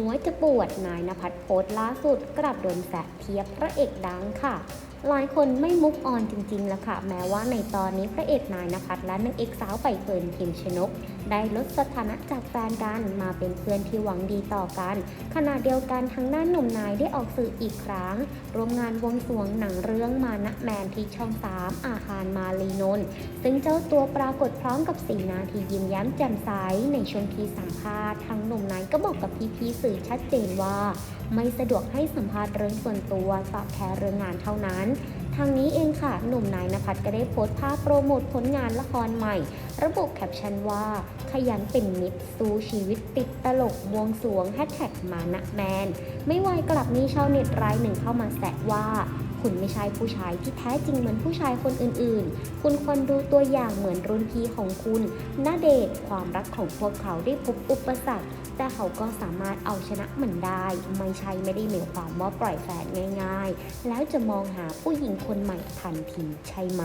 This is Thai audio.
หัวจะปวดนายนภัสโพสต์ล่าสุดกลับโดนแสบเทียบพระเอกดังค่ะหลายคนไม่มุกออนจริงๆแล้วค่ะ แม้ว่าในตอนนี้พระเอกนายนภัสและนางเอกสาวใบเฟิร์นพิมชนก ได้ลดสถานะจากแฟนกันมาเป็นเพื่อนที่หวังดีต่อกัน ขณะเดียวกันทางด้านหนุ่มนายได้ออกสื่ออีกครั้งร่วมงานวงสวงหนังเรื่องมานะแมนที่ช่อง3อาคารมาลีนนท์ซึ่งเจ้าตัวปรากฏพร้อมกับสีหน้าที่ยิ้มแย้มแจ่มใสในช่วงที่สัมภาษณ์ทางหนุ่มนายก็บอกกับพี่ๆสื่อชัดเจนว่า ไม่สะดวกให้สัมภาษณ์เรื่องส่วนตัวสอบแค่เรื่องงานเท่านั้น ทางนี้เองค่ะ หนุ่มนายนภัสก็ได้โพสต์ภาพโปรโมทผลงานละครใหม่ ระบุแคปชั่นว่า ขยันเป็นมิตรสู้ชีวิตติดตลกวงสวงแฮชแท็กมานะแมน ไม่ไวกลับมีชาวเน็ตรายหนึ่งเข้ามาแซะว่า คุณไม่ใช่ผู้ชายที่แท้จริงเหมือนผู้ชายคนอื่นๆ คุณควรดูตัวอย่างเหมือนรุ่นพี่ของคุณนาเดชความรักของพวกเขาได้พบอุปสรรค แต่เขาก็สามารถเอาชนะมันได้ ไม่ใช่ไม่ได้หมายความว่าปล่อยแฟนง่าย ๆ แล้วจะมองหาผู้หญิงคนใหม่ทันทีใช่ไหม